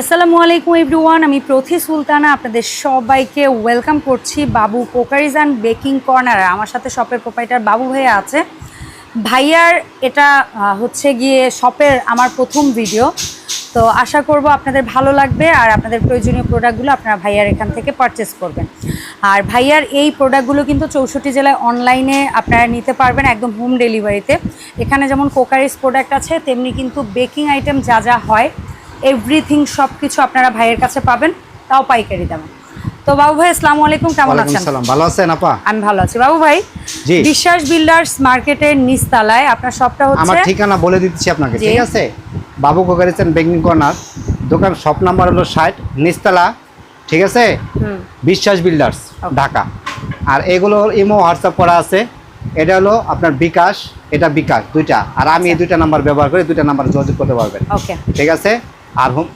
আসসালামু আলাইকুম এভরিওয়ান আমি প্রথি সুলতানা, আপনাদের সবাইকে ওয়েলকাম করছি বাবু কোকারিজ অ্যান্ড বেকিং কর্নার আমার সাথে শপের প্রোপাইটার বাবু ভাইয়া আছে। ভাইয়ার এটা হচ্ছে গিয়ে শপের আমার প্রথম ভিডিও তো আশা করব আপনাদের ভালো লাগবে আর আপনাদের প্রয়োজনীয় প্রোডাক্টগুলো আপনারা ভাইয়ার এখান থেকে পারচেস করবেন। আর ভাইয়ার এই প্রোডাক্টগুলো কিন্তু চৌষট্টি জেলায় অনলাইনে আপনারা নিতে পারবেন একদম হোম ডেলিভারিতে এখানে যেমন কোকারিজ প্রোডাক্ট আছে, তেমনি কিন্তু বেকিং আইটেম যা যা হয় এভরিথিং সব কিছু আপনারা ভাইয়ের কাছে পাবেন তাও পাইকারি দামে। তো বাবু ভাই আসসালামু আলাইকুম কেমন আছেন? ভালো আছেন আপা? আমি ভালো আছি। বাবু ভাই জি। বিশ্বাস বিল্ডার্স মার্কেটের নিচতলায় আপনার সবটা আমার ঠিকানা বলে দিচ্ছি আপনাকে ঠিক আছে? বাবু কোকারিসেন বেকিং কর্নার দোকান শপ নাম্বার হলো ষাট নিস্তালা ঠিক আছে? বিশ্বাস বিল্ডার্স ঢাকা। আর এগুলো ইমো হোয়াটসঅ্যাপ করা আছে। এটা হলো আপনার বিকাশ এটা বিকাশ দুইটা। আর আমি এই আচ্ছা। দুইটা নাম্বার ব্যবহার করে দুইটা নাম্বার যোগাযোগ করতে পারবেন। ওকে ঠিক আছে? আর হোম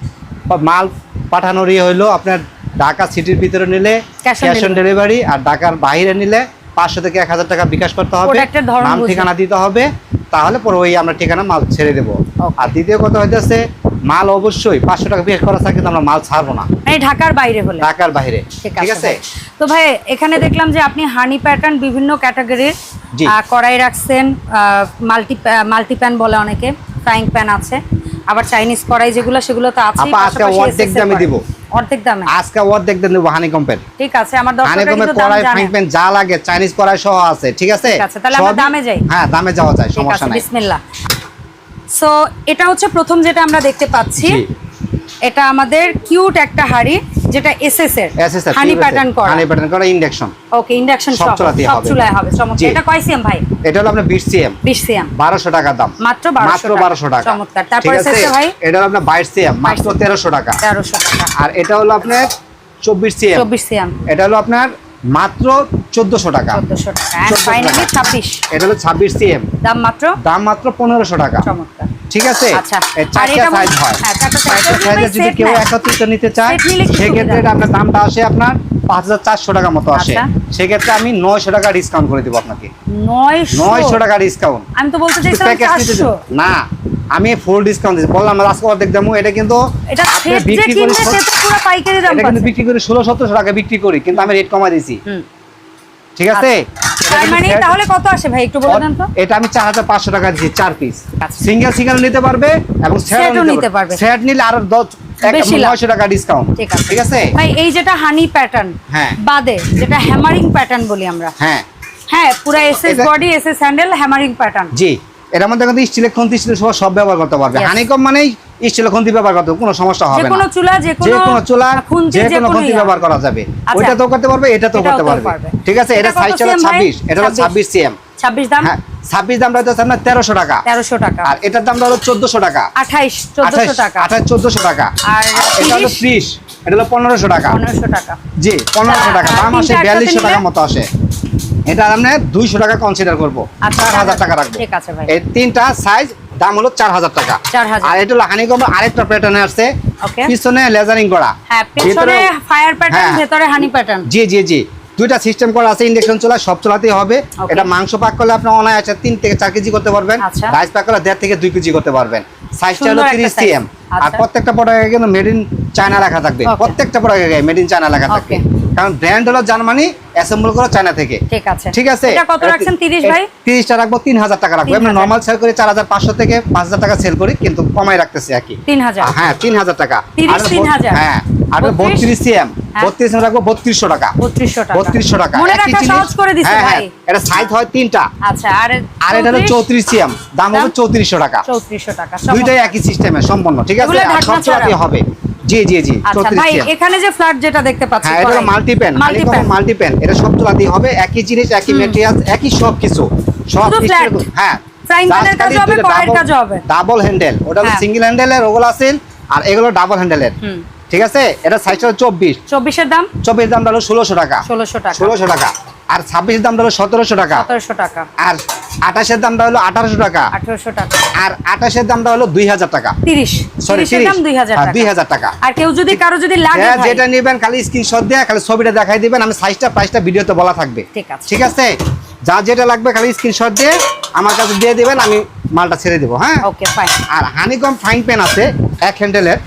মাল পাঠানোর ইয়ে হইল আপনার ঢাকা সিটির ভিতরে নিলে ক্যাশ অন ডেলিভারি আর ঢাকার বাইরে নিলে পাঁচশো থেকে এক হাজার টাকা বিকাশ করতে হবে। নাম ঠিকানা দিতে হবে। তাহলে পরে ওই আমরা ঠিকানা মাল ছেড়ে দেবো। আর দ্বিতীয় কথা হইতেছে মাল অবশ্যই পাঁচশো টাকা বিকাশ করা থাকে আমরা মাল ছাড়বো না। মানে ঢাকার বাইরে হলে। ঢাকার বাইরে। ঠিক আছে তো ভাই এখানে দেখলাম যে আপনি হানি প্যাটার্ন বিভিন্ন ক্যাটাগরির। কড়াই রাখছেন মাল্টি মাল্টি প্যান বলে অনেকে ফ্রাইং প্যান আছে। আবার চাইনিজ কড়াই যেগুলো সেগুলো তো আছে আজকে অর্ধেক দামে দিব। অর্ধেক দামে? আজকে অর্ধেক দামে দেব হানি কম্পেন ঠিক আছে আমার দর্শকরা হানি কম্পেন কড়াই ফাইনপেন যা লাগে চাইনিজ কড়াই সহ আছে ঠিক আছে? ঠিক আছে, তাহলে আমরা দামে যাই। হ্যাঁ দামে যাওয়া যায় সমস্যা নাই। বিসমিল্লাহ। সো এটা হচ্ছে প্রথম যেটা আমরা দেখতে পাচ্ছি। এটা আমাদের কিউট একটা হাড়ি। যেটা এসএস এর হানি প্যাটার্ন করা। হানি প্যাটার্ন করা ইন্ডাকশন ওকে ইন্ডাকশন সব চুলাতে হবে সব চুলায় হবে। চমৎকার। এটা কয় সিএম ভাই? এটা হলো আপনার বিশ সিএম 20 সিএম বারোশো টাকা দাম। মাত্র 1200 মাত্র টাকা। চমৎকার। তারপরে সেটা ভাই? এটা হলো আপনার বাইশ সিএম মাত্র 22 তেরোশো টাকা। 1300 টাকা। আর এটা হলো আপনার চব্বিশ সিএম 24 সিএম এটা হলো আপনার মাত্র চোদ্দশো টাকা। 1400 টাকা। এন্ড ফাইনালি 26 এটা হলো ছাব্বিশ সিএম দাম মাত্র? দাম মাত্র পনেরোশো টাকা। চমৎকার। ঠিক আছে? আচ্ছা। চারটা সাইজ হয়। হ্যাঁ, চারটা size। যদি সাইজে যদি কেউ একত্রিত নিতে চায় সেক্ষেত্রে আপনার দামটা আসে আপনার পাঁচ হাজার চারশো টাকা মতো আসে। আচ্ছা। সেক্ষেত্রে আমি নয়শো টাকা ডিসকাউন্ট করে দেবো আপনাকে। 900 নয়শো টাকা ডিসকাউন্ট আমি তো বলতে চাইছিলাম 400 চাই। না। আমি ফুল ডিসকাউন্ট দিচ্ছি বললাম না আজকে অর্ধেক দামও এটা কিন্তু এটা বিক্রি করে পুরো পাইকারি দাম এটা কিন্তু বিক্রি করে ষোলো সতেরোশো টাকা বিক্রি করি কিন্তু আমি রেট কমাই হুম। ঠিক আছে? তার মানে তাহলে কত আসে ভাই একটু বলে দেন তো। এটা আমি চার হাজার পাঁচশো টাকা দিচ্ছি চার পিস আচ্ছা। সিঙ্গেল সিঙ্গেল নিতে পারবে এবং সেটও নিতে পারবে। সেট নিলে আরও দশ এক- বেশি লাভ। নয়শো টাকা ডিসকাউন্ট ঠিক আছে। ঠিক আছে? ভাই এই যেটা হানি প্যাটার্ন হ্যাঁ। বাদে যেটা হ্যামারিং প্যাটার্ন বলি আমরা। হ্যাঁ। হ্যাঁ পুরো SS body SS handle hammering pattern জি। এটার মধ্যে কিন্তু স্টিলের খন্তি স্টিলের সব সব ব্যবহার করতে পারবে। হানিকম মানেই স্টিলের খন্তি ব্যবহার করতে কোনো সমস্যা যে হবে কোনো না। চুলা যে যে কোনো চুলা যে যে কোনো কোনো খন্তি ব্যবহার করা যাবে। আচ্ছা। ওইটাতেও করতে পারবে এটাতেও এটাতেও করতে পারবে। ঠিক আছে? এটা এটা সাইজ হলো CM ভাই? ছাব্বিশ এটা হলো 26 ছাব্বিশ সিএম 26 দাম? হ্যাঁ ছাব্বিশ দামটা হচ্ছে আপনার তেরোশো টাকা। 1300 টাকা। আর এটার দামটা হলো চোদ্দশো টাকা। 28 1400 টাকা। আঠাশ চোদ্দশো টাকা। আর এটা হলো 30 ত্রিশ এটা হলো পনেরোশো টাকা। 1500 টাকা। জি পনেরোশো টাকা। দাম আসে তিনটা একসাথে বিয়াল্লিশশো নিলে? টাকা মতো আসে। এটা আমরা দুইশো টাকা কনসিডার করব। আচ্ছা, চার হাজার টাকা রাখব। ঠিক আছে ভাই। এই তিনটা সাইজ দাম হলো চার হাজার টাকা। 4000 আর এটা হলো হানিকম আরেকটা প্যাটার্নে আসছে। পিছনে লেজারিং করা। হ্যাঁ ভিতরে- ফায়ার প্যাটার্ন হ্যাঁ। ভেতরে হানি প্যাটার্ন জি জি জি। দুইটা সিস্টেম করা আছে ইন্ডাকশন চুলা সব চলাতেই হবে। এটা মাংস পাক করলে আপনি অনায়াসে তিন থেকে চার কেজি করতে পারবেন। আচ্ছা। রাইস পাক করলে দেড় থেকে দুই কেজি করতে পারবেন। সাইজটা হলো তিরিশ সিএম আর আচ্ছা। প্রত্যেকটা প্রোডাক্টে কিন্তু মেড ইন চায়না লেখা থাকবে। প্রত্যেকটা প্রোডাক্টে মেড ইন চায়না লেখা থাকবে. কারণ ব্র্যান্ড হলো জার্মানি অ্যাসেম্বল করা চায়না থেকে। ঠিক আছে। ঠিক আছে? এটা কত রাখছেন 30 ভাই? তিরিশটা রাখব তিন হাজার টাকা রাখব। আমরা 3000 নর্মাল সেল করি চার হাজার পাঁচশো থেকে পাঁচ হাজার টাকা সেল করি কিন্তু কমাই রাখতেছি আর কি। 3000 হ্যাঁ তিন হাজার টাকা। 30, আর 3000 হ্যাঁ আর বত্রিশ? বত্রিশ সিএম হ্যাঁ। বত্রিশ রাখব বত্রিশশো টাকা। 3200 টাকা। বত্রিশশো টাকা। মনে একই রাখা সহজ করে দিছে হ্যাঁ, হ্যাঁ, ভাই। এটা সাইজ হয় তিনটা। আচ্ছা আর আর এটা হলো 34 চৌত্রিশ সিএম দাম হবে দাম? চৌত্রিশশো টাকা। 3400 টাকা। দুইটাই একই সিস্টেমে সম্পন্ন। ঠিক আছে? আর সব হবে। জি জি জি আচ্ছা ভাই এখানে যে ফ্ল্যাট যেটা দেখতে পাচ্ছি হ্যাঁ এটা এটা সব চলাতেই হবে একই জিনিস একই ম্যাটেরিয়াল একই সব কিছু সব হ্যাঁ। এর হবে, কড়াইয়ের কাজও হবে। ডাবল হ্যান্ডেল ওটা হলো। সিঙ্গেল হ্যান্ডেলের ওগুলো আছে আর এগুলো ডাবল হ্যান্ডেলের ঠিক আছে? এটা সাইজটা হলো চব্বিশ। 24 এর দাম? চব্বিশ দামটা হলো ষোলোশো টাকা। 1600 টাকা। ষোলোশো টাকা। আর ছাব্বিশ দামটা হলো সতেরোশো টাকা। 1700 টাকা। আর আঠাশের দামটা হলো আঠারোশো টাকা। 1800 টাকা। আর আঠাশের দামটা হলো দুই হাজার টাকা 30 সরি 30 এর দাম 2000 টাকা। দুই হাজার টাকা। আর কেউ যদি কারও যদি লাগে হ্যাঁ, যেটা নেবেন খালি স্ক্রিনশট দিয়ে খালি ছবিটা দেখাই দিবেন আমি সাইজটা প্রাইসটা ভিডিওতে বলা থাকবে। ঠিক আছে। ঠিক আছে? যা যেটা লাগবে খালি স্ক্রিনশট দিয়ে আমার কাছে দিয়ে দিবেন আমি মালটা ছেড়ে দিব হ্যাঁ? ওকে ফাইন আর হানিকম ফাইন পেন আছে এক হ্যান্ডেলের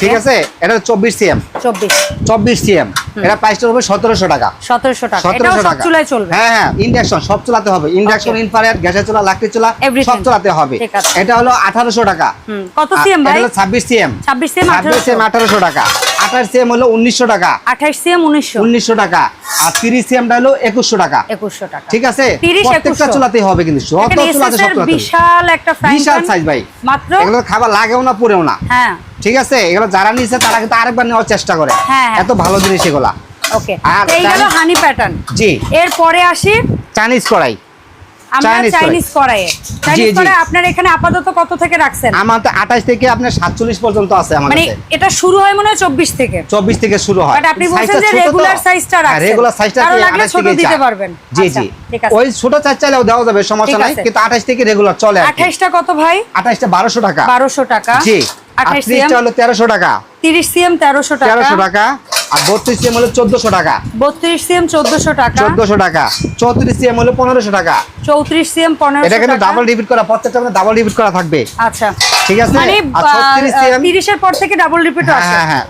ঠিক আছে? এটা চব্বিশ সিএম চব্বিশ। চব্বিশ সিএম এটা প্রাইসটা হবে সতেরোশো টাকা। সতেরোশো টাকা। এটাও সব চুলায় চলবে। হ্যাঁ হ্যাঁ ইন্ডাকশন সব চলাতে হবে। ইন্ডাকশন ইনফ্রারেড গ্যাসের চুলা লাকড়ির চুলা সব চলাতে হবে। এটা হলো আঠারোশো টাকা। হুম, কত সিএম ভাই? ছাব্বিশ সিএম ছাব্বিশ সিএম ছাব্বিশ সিএম আঠারোশো। টাকা। আঠাশ সিএম হলো উনিশশো টাকা। আঠাশ সিএম উনিশশো। উনিশশো টাকা। আর তিরিশ সিএমটা হলো একুশশো টাকা। একুশশো টাকা। ঠিক আছে? 30, প্রত্যেকটা 2100 চুলাতে হবে কিন্তু। যত এখানে চুলাতে সব চুলাতে বিশাল একটা ফ্রাইং বিশাল সাইজ ভাই। মাত্র এগুলো খাবার লাগেও না পড়েও না। হ্যাঁ। ঠিক আছে? এগুলো যারা নিচ্ছে তারা কিন্তু আরেকবার নেওয়ার চেষ্টা করে। হ্যাঁ, হ্যাঁ। এত ভালো জিনিস এগুলা। ওকে। এই গেল হানি প্যাটার্ন জি। এরপরে আসি। চাইনিজ কড়াই। আমরা চাইনিজ কড়াইয়ে। চাইনিজ কড়াই আপনার এখানে আপাতত কত থেকে রাখছেন? আমার তো থেকে আপনার সাতচল্লিশ পর্যন্ত আছে আমার মানে এটা শুরু হয় মনে হয় চব্বিশ থেকে। চব্বিশ থেকে শুরু হয়। আপনি বলছেন যে regular size রাখছেন। রেগুলার সাইজটা কারও লাগলে ছোট দিতে পারবেন। জি আচ্ছা, জি। ওই ছোট চার চাইলেও দেওয়া যাবে সমস্যা নাই। কিন্তু আঠাশ থেকে রেগুলার চলে আঠাইশটা কত ভাই? আঠাশটা বারোশো টাকা। বারোশো টাকা। জি। আর আঠাইশ সিএম। ত্রিশটা হলো তেরোশো টাকা। তিরিশ সিএম তেরোশো টাকা। তেরোশো টাকা। আর বত্রিশ সিএম হলো চোদ্দশো টাকা। বত্রিশ সিএম চোদ্দশো টাকা। চোদ্দশো টাকা। চৌত্রিশ সিএম হলো পনেরোশো টাকা। চৌত্রিশ সিএম এটা কিন্তু ডাবল রিপিট করা প্রত্যেকটা ডাবল রিপিট করা থাকবে। আচ্ছা। ঠিক আছে? মানে তিরিশের পর থেকে ডাবল রিপিট হ্যাঁ হ্যাঁ হ্যাঁ।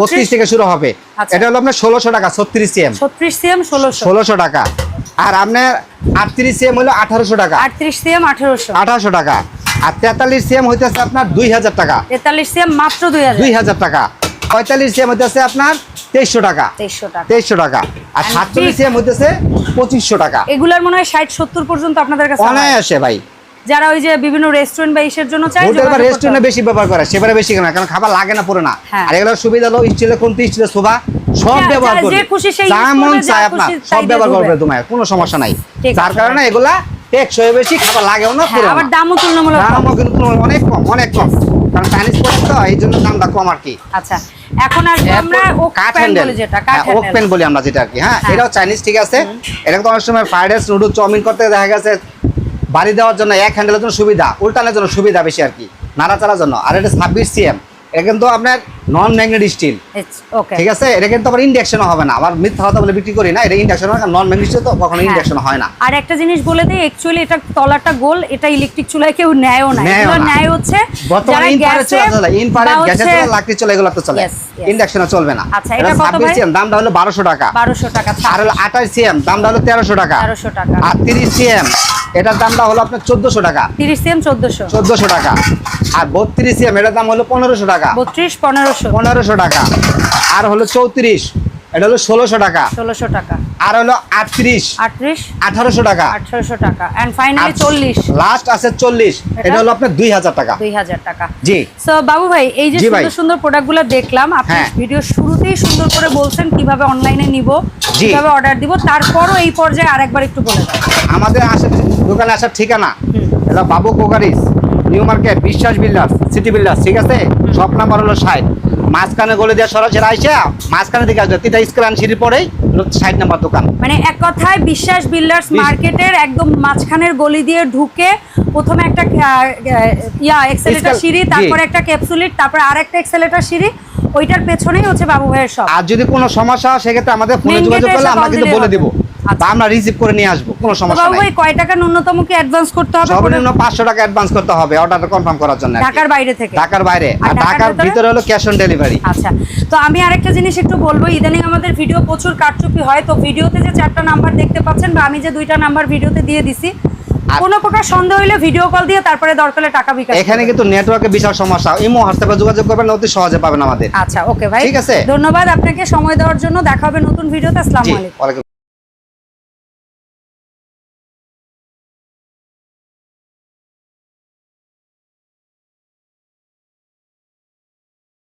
বত্রিশ থেকে শুরু হবে। আচ্ছা। এটা হলো আপনার ষোলোশো টাকা ছত্রিশ সিএম। ছত্রিশ সিএম ষোলোশো। ষোলোশো টাকা। আর আপনার আটত্রিশ সিএম হলো আঠারোশো টাকা। আটত্রিশ সিএম আঠেরোশো। আঠারোশো টাকা। আর তেতাল্লিশ সিএম হইতেছে আপনার দুই হাজার টাকা। তেতাল্লিশ সিএম মাত্র দুই হাজার। টাকা। পঁয়তাল্লিশ সিএম হইতেছে আপনার তেইশশো টাকা। তেইশশো টাকা। আর সাতচল্লিশ সিএম হইতেছে পঁচিশশো টাকা। এগুলার মনে হয় ষাট সত্তর পর্যন্ত আপনাদের কাছে অনায়াসে ভাই। যারা ওই যে বিভিন্ন রেস্টুরেন্ট বা ইসের জন্য চাই হোটেল বা রেস্টুরেন্টে বেশি ব্যবহার করে সেবারে বেশি কেন? কারণ খাবার লাগে না পুরো না। হ্যাঁ। আর এগুলোর সুবিধা হলো স্টিলের কোন স্টিলের সোফা সব হ্যাঁ, ব্যবহার করবে। যে মন চায় আপনার সব তাই দিয়ে ব্যবহার করবে তোমার কোনো সমস্যা নাই। যার কারণে এগুলা টেকসই বেশি খাবার লাগেও না হ্যাঁ, পুরো আবার দামও তুলনামূলক দামও কিন্তু অনেক কম অনেক কম। কারণ চাইনিজ প্রোডাক্ট তো এই জন্য দামটা কম আর কি। আচ্ছা এখন আমরা প্যান হ্যান্ডেল বলি যেটা কাঠ ওক পেন বলি আমরা যেটা আর কি হ্যাঁ হ্যাঁ। এটাও চাইনিজ ঠিক আছে? এটা তো অনেক সময় ফ্রাইড রাইস নুডলস চাউমিন করতে দেখা গেছে বাড়ি দেওয়ার জন্য এক হ্যান্ডেলের জন্য সুবিধা উল্টানোর জন্য সুবিধা বেশি আর কি নাড়াচাড়ার জন্য। আর এটা ছাব্বিশ সিএম এটা কিন্তু আপনার নন ম্যাগনেট স্টিল ঠিক আছে? এটা কিন্তু আবার ইন্ডাকশনও হবে না। আবার মিথ্যা কথা বলে বিক্রি করি না। এটা ইন্ডাকশন হয় নন ম্যাগনেট তো কখনো হ্যাঁ। ইন্ডাকশন হয় না। আর একটা জিনিস বলে দিই অ্যাকচুয়ালি এটা তলাটা গোল এটা ইলেকট্রিক চুলায় কেউ নেয়ও না। এগুলো নেয় হচ্ছে বর্তমানে ইনফ্রারেড চলে চলে ইনফ্রারেড গ্যাসের হচ্ছে লাকড়ি চলে এগুলো তো চলে। Yes, yes. ইন্ডাকশনে চলবে না। আচ্ছা, এটা কত ভাই? সিএম দামটা হলো বারোশো টাকা। বারোশো টাকা আর হলো আঠাশ সিএম দামটা হলো তেরোশো টাকা। টাকা। আর সিএম এটার দামটা হলো আপনার চোদ্দশো টাকা। সিএম টাকা। আর বত্রিশ সিএম এটার দাম হলো পনেরোশো টাকা। বত্রিশ পনেরোশো। পনেরোশো টাকা। আর হলো চৌত্রিশ এটা হলো ষোলোশো টাকা। ষোলোশো টাকা। আর হলো আটত্রিশ আটত্রিশ? আঠারোশো টাকা। আঠারোশো টাকা। অ্যান্ড ফাইনালি চল্লিশ। লাস্ট আছে চল্লিশ এটা? হলো আপনার দুই হাজার টাকা। দুই হাজার টাকা। জি। সো বাবু ভাই এই যে। সুন্দর সুন্দর প্রোডাক্টগুলো দেখলাম আপনি হ্যাঁ। ভিডিও শুরুতেই সুন্দর করে বলছেন কীভাবে অনলাইনে নিব। কীভাবে অর্ডার দিব তারপরও এই পর্যায়ে আরেকবার একটু বলে দাও আমাদের আসার দোকানে আসার ঠিকানা এটা Babu cookeries. New market Biswas builders city builders ঠিক আছে সব নাম্বার হলো ষাট মাঝখানে গলে দেওয়া সরাসরি আইসা মাঝখানে দিকে আসবে তিনটা স্ক্রান সিঁড়ি পরেই ষাট নাম্বার দোকান মানে এক কথায় বিশ্বাস বিল্ডার্স মার্কেটের একদম মাঝখানের গলি দিয়ে ঢুকে প্রথমে একটা ইয়া এক্সেলেটার সিঁড়ি। তারপরে একটা ক্যাপসুলিট তারপরে আরেকটা এক্সেলেটার সিঁড়ি ওইটার পেছনেই হচ্ছে বাবু ভাইয়ের সব আর যদি কোনো সমস্যা হয় সেক্ষেত্রে আমাদের ফোনে যোগাযোগ করলে আমরা কিন্তু বলে। দিব। বা আমরা রিসিভ করে নিয়ে আসব কোনো সমস্যা বাবু নেই। ভাই কয় টাকা ন্যূনতম কি অ্যাডভান্স করতে হবে সর্বনিম্ন পাঁচশো টাকা অ্যাডভান্স করতে হবে অর্ডারটা কনফার্ম করার জন্য ঢাকার বাইরে থেকে? ঢাকার বাইরে। আর ঢাকার ভিতরে? হলো ক্যাশ অন ডেলিভারি আচ্ছা তো আমি আরেকটা জিনিস একটু বলব ইদানিং আমাদের ভিডিও প্রচুর কারচুপি হয় তো ভিডিওতে যে চারটা নাম্বার দেখতে পাচ্ছেন বা আমি যে দুইটা নাম্বার ভিডিওতে দিয়ে দিছি কোনো প্রকার সন্দেহ হলে ভিডিও কল দিয়ে তারপরে দরকার টাকা বিকাশ এখানে। কিন্তু নেটওয়ার্কের বিশাল সমস্যা। ইমো হোয়াটসঅ্যাপে যোগাযোগ করবেন অতি সহজে পাবেন আমাদের। আচ্ছা ওকে ভাই। ঠিক আছে। ধন্যবাদ আপনাকে সময় দেওয়ার জন্য। দেখা হবে নতুন ভিডিওতে আসসালামু আলাইকুম।